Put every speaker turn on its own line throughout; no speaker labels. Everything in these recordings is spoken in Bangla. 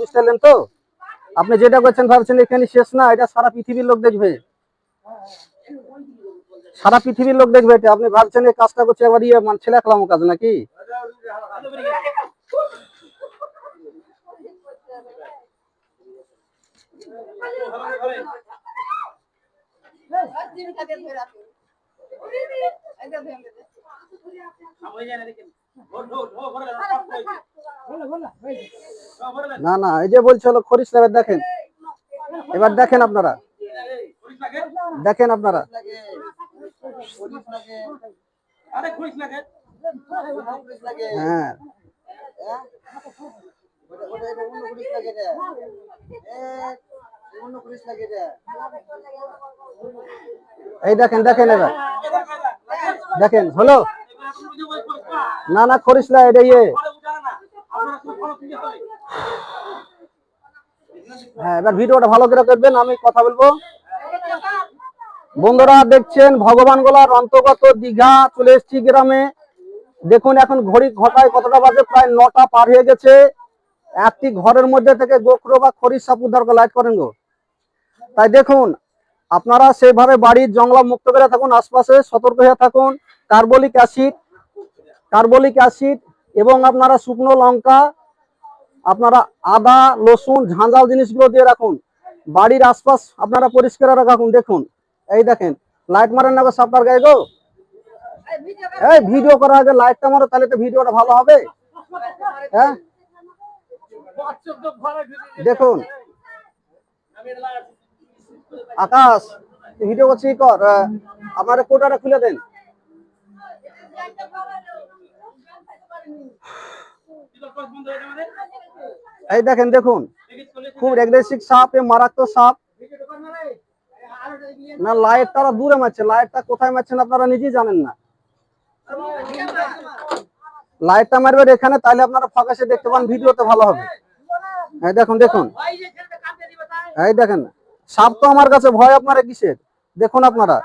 বুঝতে তো আপনি যেটা করছেন ভাবছেন এখানে শেষ না এটা সারা পৃথিবীর লোক দেখবে সারা পৃথিবীর লোক দেখবে এটা আপনি ভাবছেন এই কাজটা করছে এবার ইয়ে মানে ছেলে খেলামো কাজ নাকি না না, এই যে বলছিল খরিস এবার দেখেন। এবার দেখেন আপনারা। দেখেন আপনারা। হ্যাঁ। এই দেখেন দেখেন এবার। দেখেন, হলো? না না, করিস না, এটা ইয়ে। হ্যাঁ এবার ভিডিওটা ভালো করে করবেন, আমি কথা বলব। বন্ধুরা, দেখছেন ভগবান গোলার অন্তর্গত দীঘা চলে এসছি গ্রামে। দেখুন, এখন ঘড়ি ঘটায় কতটা বাজে, প্রায় নটা পার হয়ে গেছে। একটি ঘরের মধ্যে থেকে গোখরো বা খরির সাপ উদ্ধার করে লাইট করেন গো। তাই দেখুন, আপনারা সেভাবে বাড়ির জঙ্গলা মুক্ত করে থাকুন, আশপাশে সতর্ক হয়ে থাকুন, কার্বলিক অ্যাসিড কার্বলিক অ্যাসিড এবং আপনারা শুকনো লঙ্কা, আপনারা আদা, রসুন, ঝাঁঝাল জিনিসগুলো দিয়ে রাখুন। বাড়ির আশপাশ আপনারা পরিষ্কার রাখুন, দেখুন। এই দেখেন, লাইট মারেন না সাপটার গায়ে গো। এই ভিডিও করার আগে লাইটটা মারো, তাহলে তো ভিডিওটা ভালো হবে। হ্যাঁ? দেখুন। আকাশ, ভিডিও করছি, কর আমার কোটাটা খুলে দেন। এই দেখেন, দেখুন। খুব রেগ্রেসিভ সাপ, এ মারাত্মক সাপ। না লাইট তারা দূরে মারছে। লাইটটা কোথায় মারছেন আপনারা নিজেই জানেন না। লাইটটা মারবেন এখানে, তাহলে আপনারা ফোকাসে দেখতে পান, ভিডিওতে ভালো হবে। এই দেখুন দেখুন। এই দেখেন, সাপ তো আমার কাছে ভয়, আপনারা কিসের? দেখুন আপনারা।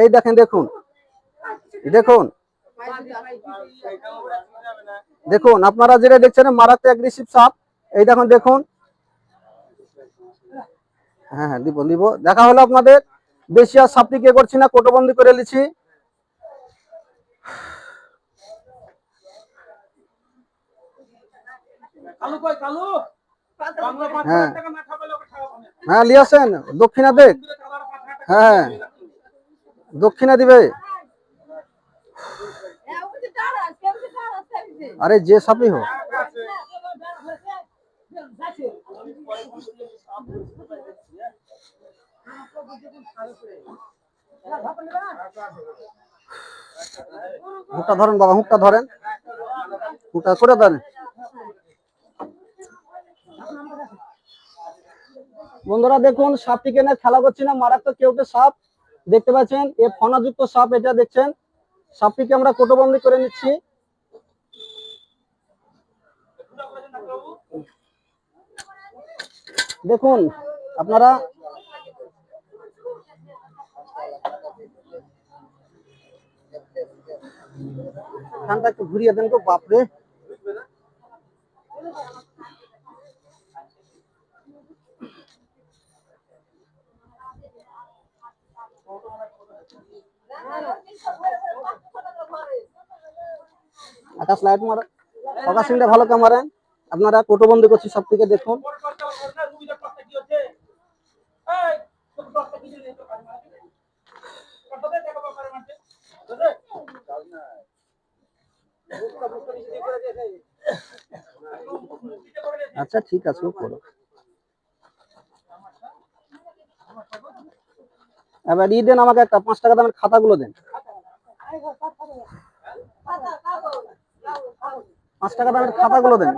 এই দেখেন, দেখুন। দেখুন। দেখুন আপনারা যেটা দেখছেন মারাত্মক অ্যাগ্রেসিভ সাপ। এই দেখুন দেখুন। হ্যাঁ হ্যাঁ দিব দিব। দেখা হলো আপনাদের। বেশি আর সাপটি কে করছি না কোটোবন্দি করে নিচ্ছি। হ্যাঁ। হ্যাঁ লিয়াছেন দক্ষিণা দেখ। হ্যাঁ। দক্ষিণা দিবে। আরে যে সাপই হোক। হুকটা ধরেন বাবা, হুকটা ধরেন। হুকটা করে দেন। বন্ধুরা দেখুন সাপটিকে না খেলা করছি না, মারাত্মক কেউটে সাপ দেখতে পাচ্ছেন। এ ফনাযুক্ত সাপ, এটা দেখছেন। সাপটিকে আমরা কোটোবন্দি করে নিচ্ছি। দেখুন, আপনারা ফ্যানটা একটু ঘুরিয়ে দেন তো, বাপরে। আকাশ লাইট মারা। আকাশ সিংটা ভালো কামারেন আপনারা কোটো কোটোবন্দি করছি সব থেকে দেখুন
বড় করতে হবে না রুবিদের টকটা কি হচ্ছে এই তোর টকটা কি দিলি তো কাজ মারছে কত দে দেখো বাপারে মারছে বুঝলে
আচ্ছা ঠিক আছে করো। এবার ই দেন আমাকে একটা, পাঁচ টাকা দামের খাতাগুলো দেন। পাঁচ টাকা দামের খাতাগুলো দেন।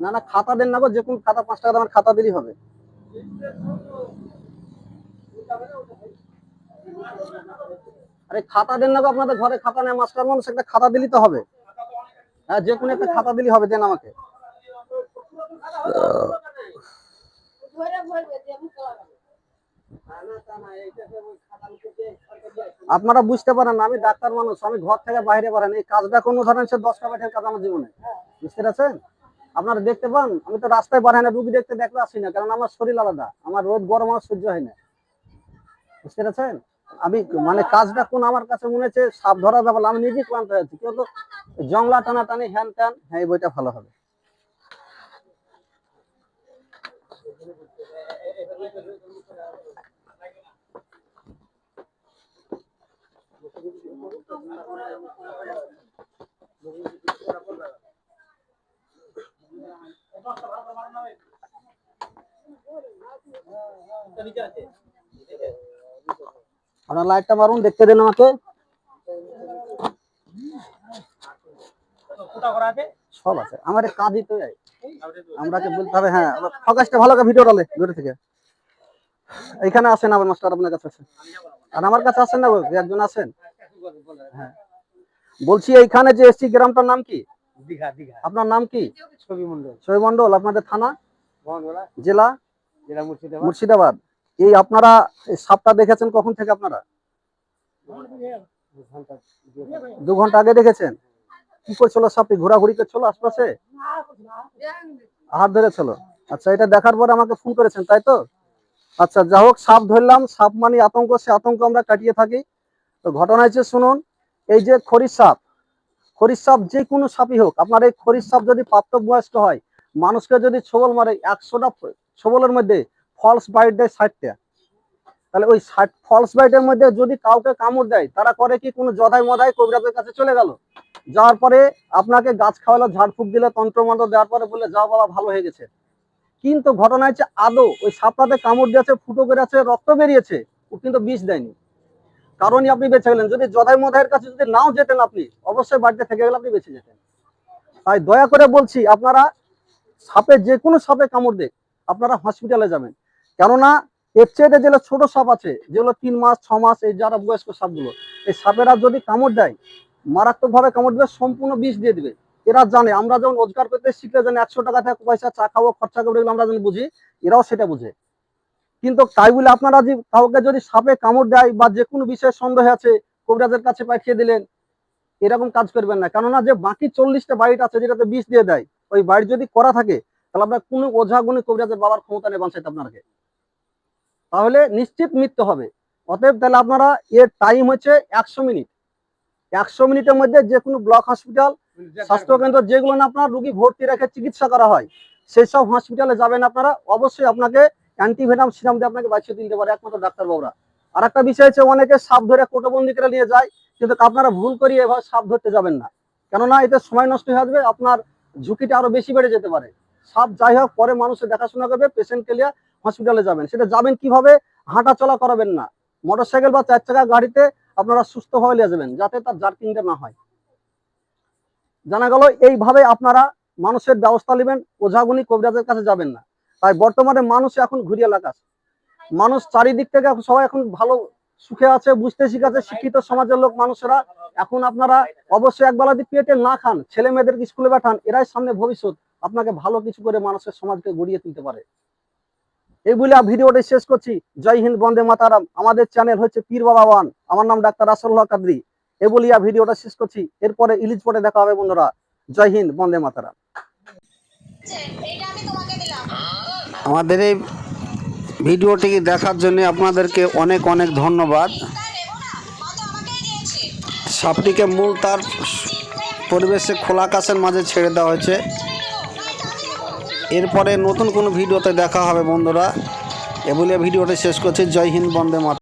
না না, খাতা দেন না গো, যে কোন খাতা, পাঁচ টাকা দামের খাতা দিলেই হবে। আরে খাতা দেন না আপনাদের ঘরে, খাতা নেই, মাস্টার মানুষ একটা খাতা দিলেই তো হবে। হ্যাঁ যে কোনো একটা খাতা দিলেই হবে, দেন আমাকে। আপনারা বুঝতে পারেন আমি ডাক্তার মানুষ, আমি ঘর থেকে বাইরে পারেন এই কাজটা কোনো ধরেন সে দশটা বাইটের কাজ আমার জীবনে। বুঝতে পারছেন? আপনারা দেখতে পান, আমি তো রাস্তায় হয় না, রুগী দেখতে দেখলে আসি না, কারণ আমার শরীর আলাদা, আমার রোদ গরম, আমার সহ্য হয় না। বুঝতে পেরেছেন? আমি মানে কাজটা কোন আমার কাছে মনে হচ্ছে সাপ ধরা ব্যাপার আমি নিজেই ক্লান্ত হয়ে আছি। কিন্তু জংলা টানা টানি হ্যান ত্যান হ্যাঁ এই বইটা ভালো হবে।
তো নিচে আছে।
আপনার লাইটটা মারুন দেখতে দিন আমাকে।
আছে
সব আছে। আমার কাজই তো। আমরাকে বলতে হবে হ্যাঁ ফোকাসটা ভালো করে ভিডিও ডালে দূরে থেকে। এখানে আসেন আবার মাস্টার আপনার কাছে আসেন। আর আমার কাছে আসেন না একজন আছেন? হ্যাঁ। বলছি এইখানে যে এসছি গ্রামটার নাম কি?
দীঘা দীঘা।
আপনার নাম কি?
ছবি মন্ডল
ছবি মন্ডল আপনাদের থানা? জেলা?
জেলা মুর্শিদাবাদ।
মুর্শিদাবাদ। এই আপনারা সাপটা দেখেছেন কখন থেকে আপনারা? দু ঘণ্টা আগে দেখেছেন? কি করছিল সাপটি? ঘোরাঘুরি করছিল আশপাশে? হাত ধরেছিল। আচ্ছা এটা দেখার পর আমাকে ফোন করেছেন, তাই তো? আচ্ছা যা হোক, সাপ ধরলাম, সাপ মানে আতঙ্ক, সে আতঙ্ক আমরা কাটিয়ে থাকি। তো ঘটনা হচ্ছে, শুনুন, এই যে খরির সাপ খরির সাপ যে কোনো সাপই হোক, আপনার এই খরির সাপ যদি প্রাপ্তবয়স্ক হয়, মানুষকে যদি ছবল মারে, একশোটা ছবলের মধ্যে ফলস বাইট দেয় ষাটটা। তাহলে ওই ষাট ফলস বাইটের মধ্যে যদি কাউকে কামড় দেয়, তারা করে কি কোনো জদাই মদাই কবিরাজের কাছে চলে গেল? যাওয়ার পরে আপনাকে গাছ খাওয়ালো ঝাড়ফুঁক দিলে, তন্ত্রমন্ত্র দেওয়ার পরে বললে, যাও বাবা, ভালো হয়ে গেছে। কিন্তু ঘটনা হচ্ছে আদৌ ওই সাপটাতে কামড় দিয়েছে, ফুটো বেরিয়েছে রক্ত বেরিয়েছে, ও কিন্তু বিষ দেয়নি। কারণই আপনি বেঁচে গেলেন। যদি জদাই মদাইয়ের কাছে যদি নাও যেতেন আপনি, অবশ্যই বাড়িতে থেকে গেলে আপনি বেঁচে যেতেন। তাই দয়া করে বলছি, আপনারা সাপে যে কোনো সাপে কামড় দেখ আপনারা হসপিটালে যাবেন। কেননা এর চেয়ে যেগুলো ছোট সাপ আছে, যেগুলো তিন মাস, ছ মাস, এই যারা বয়স্ক সাপগুলো, এই সাপেরা যদি কামড় দেয়, মারাত্মকভাবে কামড় দেবে, সম্পূর্ণ বিষ দিয়ে দিবে। এরা জানে, আমরা যেমন রোজগার করতে শিখলে জানি একশো টাকা থেকে পয়সা চা খাব, খরচা করব আমরা যেন বুঝি, এরাও সেটা বুঝে। কিন্তু তাই বলে আপনারা যে কাউকে যদি সাপে কামড় দেয় বা যে কোনো বিষয়ে সন্দেহ আছে, কবিরাজের কাছে পাঠিয়ে দিলেন, এরকম কাজ করবেন না। কেননা যে বাকি চল্লিশটা বাড়িটা আছে, যেটাতে বিষ দিয়ে দেয়, ওই বাড়ি যদি করা থাকে, তাহলে আপনার কোনো ওঝা গুণী কবিরাজের বাবার ক্ষমতা নেই বাঁচাইতে আপনাকে। তাহলে নিশ্চিত মৃত্যু হবে। অতএব তাহলে আপনারা এর টাইম হচ্ছে একশো মিনিট। একশো মিনিটের মধ্যে যে কোনো ব্লক হসপিটাল স্বাস্থ্যকেন্দ্র যেগুলো না আপনার রুগী ভর্তি রেখে চিকিৎসা করা হয় সেই সব হসপিটালে যাবেন আপনারা। অবশ্যই আপনাকে অ্যান্টিভেনাম সিরাম দিয়ে আপনাকে বাঁচিয়ে দিতে পারে একমাত্র ডাক্তারবাবুরা। আর একটা বিষয় হচ্ছে অনেকে সাপ ধরে কোটোবন্দি করে নিয়ে যায় কিন্তু আপনারা ভুল করিয়ে এভাবে সাপ ধরতে যাবেন না। কেননা এতে সময় নষ্ট হয়ে আসবে আপনার ঝুঁকিটা আরও বেশি বেড়ে যেতে পারে। সাপ যাই হোক পরে মানুষের দেখাশোনা করবে পেশেন্টকে নিয়ে হসপিটালে যাবেন। সেটা যাবেন কীভাবে? হাঁটা চলা করাবেন না। মোটরসাইকেল বা চার চাকা গাড়িতে আপনারা সুস্থভাবে নিয়ে যাবেন, যাতে তার জার্কিংটা না হয়। জানা গেল, এইভাবে আপনারা মানুষের ব্যবস্থা নেবেন, ওঝাগুনি কবিরাজের কাছে যাবেন না। তাই বর্তমানে মানুষ এখন ঘুরিয়ে লাগাস। মানুষ চারিদিক থেকে সবাই এখন ভালো সুখে আছে, বুঝতে শিখাচ্ছে, শিক্ষিত সমাজের লোক, মানুষেরা। এখন আপনারা অবশ্যই একবেলা যদি পেটে না খান, ছেলে মেয়েদেরকে স্কুলে পাঠান, এরাই সামনে ভবিষ্যৎ। আপনাকে ভালো কিছু করে মানুষের সমাজকে গড়িয়ে তুলতে পারে। এই বলে ভিডিওটা শেষ করছি। জয় হিন্দ, বন্দে মাতারাম। আমাদের চ্যানেল হচ্ছে পীর বাবা ওয়ান। আমার নাম ডাক্তার রাসল্লাহ কাদরি। এ বলিয়া ভিডিওটা শেষ করছি। এরপরে ইলিশ পরে দেখা হবে বন্ধুরা। জয় হিন্দ, বন্দে মাতারাম। আমাদের এই ভিডিওটি দেখার জন্য আপনাদেরকে অনেক অনেক ধন্যবাদ। সাপটিকে মূল তার পরিবেশে খোলা আকাশের মাঝে ছেড়ে দেওয়া হয়েছে। এরপরে নতুন কোনো ভিডিওতে দেখা হবে বন্ধুরা। এ বলে ভিডিওটা শেষ করছি। জয় হিন্দ, বন্দে মাতরম।